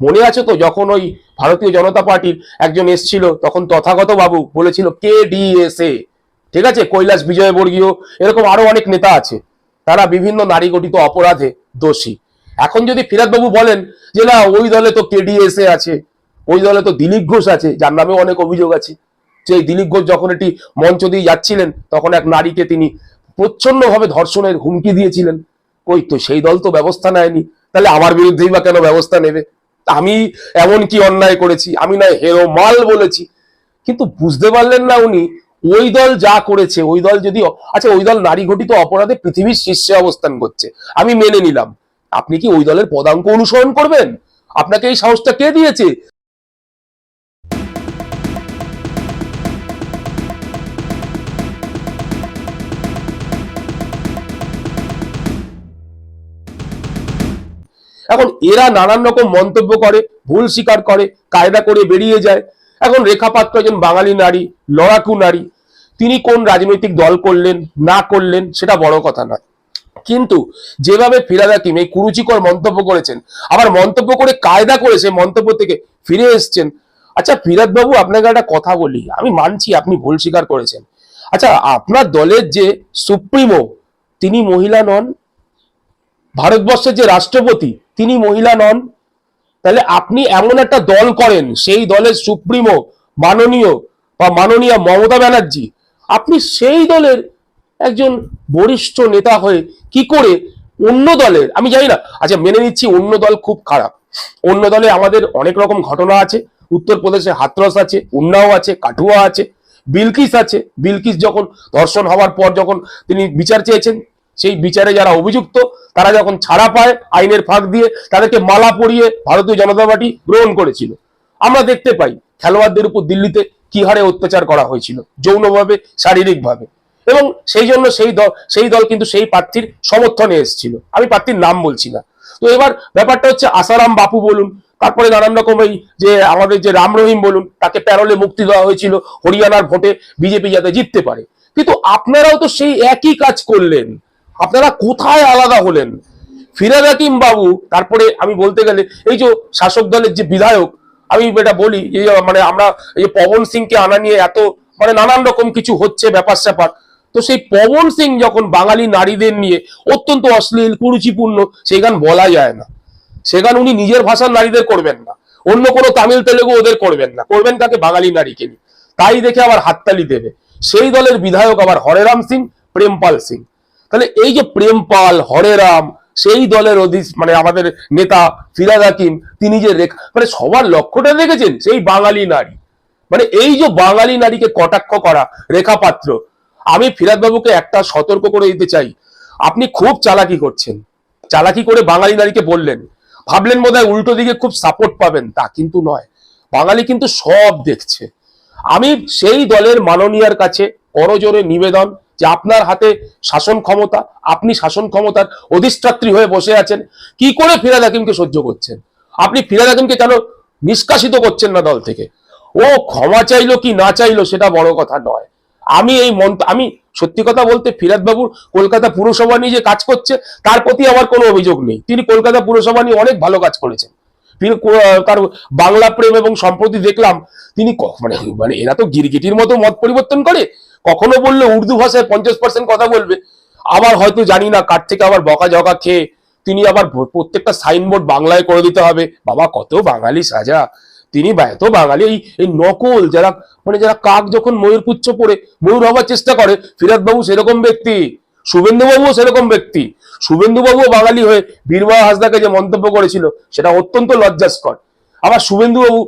মনে আছে তো যখন ওই ভারতীয় জনতা পার্টির একজন এসছিল, তখন তথাগত বাবু বলেছিল, কে ডিএসএ ঠিক আছে, কৈলাস বিজয়বর্গীয়, এরকম আরও অনেক নেতা আছে। তারা বিভিন্ন নারী গঠিত অপরাধে দোষী। এখন যদি ফিরাদ বাবু বলেন যে, না, ওই দলে তো কেডিএসএ আছে, ওই দলে তো দিলীপ ঘোষ আছে, যার নামে অনেক অভিযোগ আছে। সেই দিলীপ ঘোষ যখন এটি মঞ্চ দিয়ে যাচ্ছিলেন, তখন এক নারীকে তিনি প্রচ্ছন্নভাবে ধর্ষণের হুমকি দিয়েছিলেন। ওই তো, সেই দল তো ব্যবস্থা নেয়নি। তাহলে আমার বিরুদ্ধেই বা কেন ব্যবস্থা নেবে? আমি এমন কি অন্যায় করেছি, আমি না হেরো মাল বলেছি। কিন্তু বুঝতে পারলেন না উনি, ওই দল যা করেছে, ওই দল যদি আচ্ছা ওই দল নারী ঘটিত অপরাধে পৃথিবীর শীর্ষে অবস্থান করছে, আমি মেনে নিলাম। আপনি কি ওই দলের পদাঙ্ক অনুসরণ করবেন? আপনাকে এই সাহসটা কে দিয়েছে? এখন এরা নানান রকম মন্তব্য করে, ভুল স্বীকার করে, কায়দা করে বেরিয়ে যায়। এখন রেখা পাত্র একজন বাঙালি নারী, লড়াকু নারী, তিনি কোন রাজনৈতিক দল করলেন, না করলেন, সেটা বড় কথা নয়। কিন্তু যেভাবে ফিরাদ হাকিম এই কুরুচিকর মন্তব্য করেছেন, আবার মন্তব্য করে কায়দা করেছে মন্তব্য থেকে ফিরে এসছেন। আচ্ছা ফিরাদ বাবু আপনাকে একটা কথা বলি, আমি মানছি আপনি ভুল স্বীকার করেছেন। আচ্ছা আপনার দলের যে সুপ্রিমো, তিনি মহিলা নন ভারতবর্ষের যে রাষ্ট্রপতি, তিনি মহিলা নন। তাহলে আপনি এমন একটা দল করেন, সেই দলের সুপ্রিমো, মাননীয় বা মাননীয় মমতা ব্যানার্জি, আপনি সেই দলের একজন বরিষ্ঠ নেতা হয়ে কি করে অন্য দলের, আমি জানি না আচ্ছা মেনে নিচ্ছি অন্য দল খুব খারাপ। অন্য দলে আমাদের অনেক রকম ঘটনা আছে, উত্তরপ্রদেশে হাতরস আছে, উন্নাও আছে, কাঠুয়া আছে, বিলকিস আছে। বিলকিস যখন ধর্ষণ হওয়ার পর যখন তিনি বিচার চেয়েছেন, সেই বিচারে যারা অভিযুক্ত তারা যখন ছাড়া পায় আইনের ফাঁক দিয়ে, তাদেরকে মালা পরিয়ে ভারতীয় জনতা পার্টি গ্রহণ করেছিল। আমরা দেখতে পাই, খেলোয়াড়দের উপর দিল্লিতে কি হারে অত্যাচার করা হয়েছিল, যৌনভাবে, শারীরিকভাবে। এবং সেই জন্য সেই দল সেই দল কিন্তু সেই প্রার্থীর সমর্থনে এসেছিল। আমি প্রার্থীর নাম বলছি না। তো এবার ব্যাপারটা হচ্ছে আসারাম বাপু বলুন, তারপরে নানান রকম এই যে আমাদের যে রাম রহিম বলুন, তাকে প্যারোলে মুক্তি দেওয়া হয়েছিল, হরিয়ানার ভোটে বিজেপি যাতে জিততে পারে। কিন্তু আপনারাও তো সেই একই কাজ করলেন। আপনারা কোথায় আলাদা হলেন? ফিরাদ হাকিম বাবু, তারপরে আমি বলতে গেলে, এই যে শাসক দলের যে বিধায়ক, আমি এটা বলি মানে আমরা এই পবন সিংকে আনা নিয়ে এত মানে নানান রকম কিছু হচ্ছে ব্যাপার স্যাপার। তো সেই পবন সিং যখন বাঙালি নারীদের নিয়ে অত্যন্ত অশ্লীল, কুরুচিপূর্ণ, সেই গান বলা যায় না। সে গান উনি নিজের ভাষার নারীদের করবেন না। অন্য কোনো তামিল, তেলেগু ওদের করবেন না। করবেন কাকে? বাঙালি নারীকে নিয়ে। তাই দেখে আবার হাততালি দেবে। সেই দলের বিধায়ক আবার হরেরাম সিং, প্রেমপাল সিং। তাহলে এই যে প্রেমপাল হরেরাম সেই দলের অধি মানে আমাদের নেতা ফিরাদ হাকিম, তিনি যে মানে সবার লক্ষ্যটা দেখেছেন সেই বাঙালি নারী। মানে এই যে বাঙালি নারীকে কটাক্ষ করা রেখা পাত্র আমি ফিরাদ বাবুকে একটা সতর্ক করে দিতে চাই। আপনি খুব চালাকি করছেন। চালাকি করে বাঙালি নারীকে বললেন। ভাবলেন বোধহয় উল্টো দিকে খুব সাপোর্ট পাবেন। তা কিন্তু নয়। বাঙালি কিন্তু সব দেখছে। আমি সেই দলের মাননীয়ার কাছে করজোরে নিবেদন। যে আপনার হাতে শাসন ক্ষমতা, আপনি শাসন ক্ষমতার অধিষ্ঠাত্রী হয়ে বসে আছেন, কি করে ফিরাদ হাকিমকে সহ্য করছেন? আপনি ফিরাদ হাকিমকে কেন নিষ্কাশিত করছেন না দল থেকে? ও ক্ষমা চাইলো কি না চাইলো সেটা বড় কথা নয়। আমি এই মন্ত আমি সত্যি কথা বলতে ফিরাদ বাবুর কলকাতা পুরসভা নিয়ে যে কাজ করছে, তার প্রতি আমার কোনো অভিযোগ নেই। তিনি কলকাতা পুরসভা নিয়ে অনেক ভালো কাজ করেছেন। তার বাংলা প্রেম এবং সম্প্রতি দেখলাম, তিনি মানে মানে এরা তো গিরগিটির মতো মত পরিবর্তন করে। কখনো বললে উর্দু ভাষায় পঞ্চাশ পার্সেন্ট কথা বলবে? আবার হয়তো জানি না, কার থেকে আবার বকা জকা খেয়ে তিনি আবার প্রত্যেকটা সাইনবোর্ড বাংলায় করে দিতে হবে। বাবা, কত বাঙালি সাজা। তিনি এত বাঙালি, এই এই নকল, যারা মানে যারা কাক যখন ময়ূর পুচ্ছ পড়ে ময়ূর হওয়ার চেষ্টা করে ফিরাদ বাবু সেরকম ব্যক্তি, শুভেন্দুবাবুও সেরকম ব্যক্তি। শুভেন্দুবাবুও বাঙালি হয়ে বীরবাহ হাসদাকে যে মন্তব্য করেছিল, সেটা অত্যন্ত লজ্জাস্কর। আবার শুভেন্দু বাবু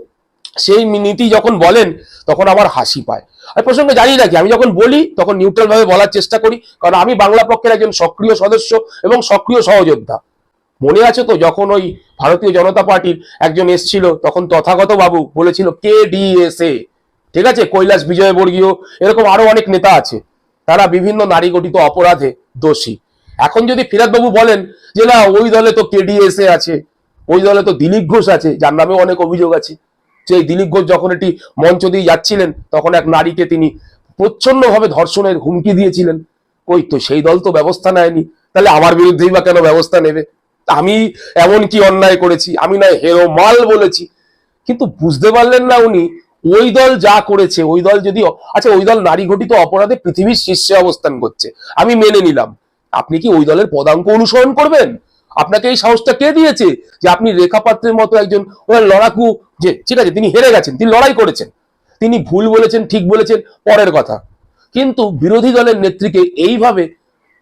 সেই নীতি যখন বলেন, তখন আমার হাসি পায়। আর প্রসঙ্গে জানি রাখি আমি যখন বলি, তখন নিউট্রাল ভাবে বলার চেষ্টা করি, কারণ আমি বাংলা পক্ষের একজন সক্রিয় সদস্য এবং সক্রিয় সহযোদ্ধা। মনে আছে তো, যখন ওই ভারতীয় জনতা পার্টির একজন এসছিল, তখন তথাগত বাবু বলেছিল, কে ডিএসএ ঠিক আছে, কৈলাস বিজয়বর্গীয়, এরকম আরও অনেক নেতা আছে। তারা বিভিন্ন নারী গঠিত অপরাধে দোষী। এখন যদি ফিরাদ বাবু বলেন যে, না, ওই দলে তো কেডিএসএ আছে, ওই দলে তো দিলীপ ঘোষ আছে, যার নামে অনেক অভিযোগ আছে। এই দিলীপ ঘোষ যখন এটি মঞ্চ দিয়ে যাচ্ছিলেন, তখন এক নারীকে তিনি প্রচ্ছন্নভাবে ধর্ষণের হুমকি দিয়েছিলেন। ওই তো, সেই দল তো ব্যবস্থা নেয়নি। তাহলে আমার বিরুদ্ধেই বা কেন ব্যবস্থা নেবে? আমি এমন কি অন্যায় করেছি? আমি নয়, হেরো মাল বলেছি। কিন্তু বুঝতে পারলেন না উনি, ওই দল যা করেছে, ওই দল যদি আচ্ছা ওই দল নারী ঘটিত অপরাধে পৃথিবীর শীর্ষে অবস্থান করছে। আমি মেনে নিলাম। আপনি কি ওই দলের পদাঙ্ক অনুসরণ করবেন? আপনাকে এই সাহসটা কে দিয়েছে যে আপনি রেখা পাত্রের মতো একজন ওনার লড়াকু যে, ঠিক আছে, তিনি হেরে গেছেন, তিনি লড়াই করেছেন। তিনি ভুল বলেছেন, ঠিক বলেছেন, পরের কথা। কিন্তু বিরোধী দলের নেত্রীকে এইভাবে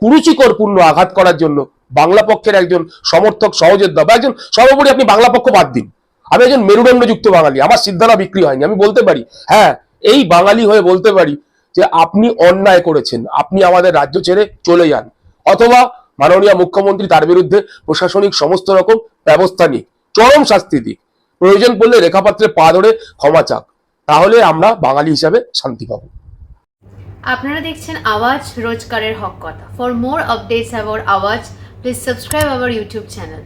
কুরুচিকরপূর্ণ আঘাত করার জন্য বাংলা পক্ষের একজন সমর্থক সহযোদ্ধা বা একজন সর্বোপরি আপনি বাংলা পক্ষ বাদ দিন। আমি একজন মেরুদণ্ডযুক্ত বাঙালি, আমার সিদ্ধানা বিক্রি হয়নি, আমি বলতে পারি হ্যাঁ এই বাঙালি হয়ে বলতে পারি যে আপনি অন্যায় করেছেন, আপনি আমাদের রাজ্য ছেড়ে চলে যান। অথবা মাননীয় মুখ্যমন্ত্রী তার বিরুদ্ধে প্রশাসনিক সমস্ত রকম ব্যবস্থা নিক, চরম শাস্তি দিক। প্রয়োজন পড়লে রেখাপাত্রে পা ধরে ক্ষমা চাক। তাহলে আমরা বাঙালি হিসাবে শান্তি পাবো। আপনারা দেখছেন আওয়াজ রোজকারের হক কথা। For more updates about Awaaz please subscribe our YouTube channel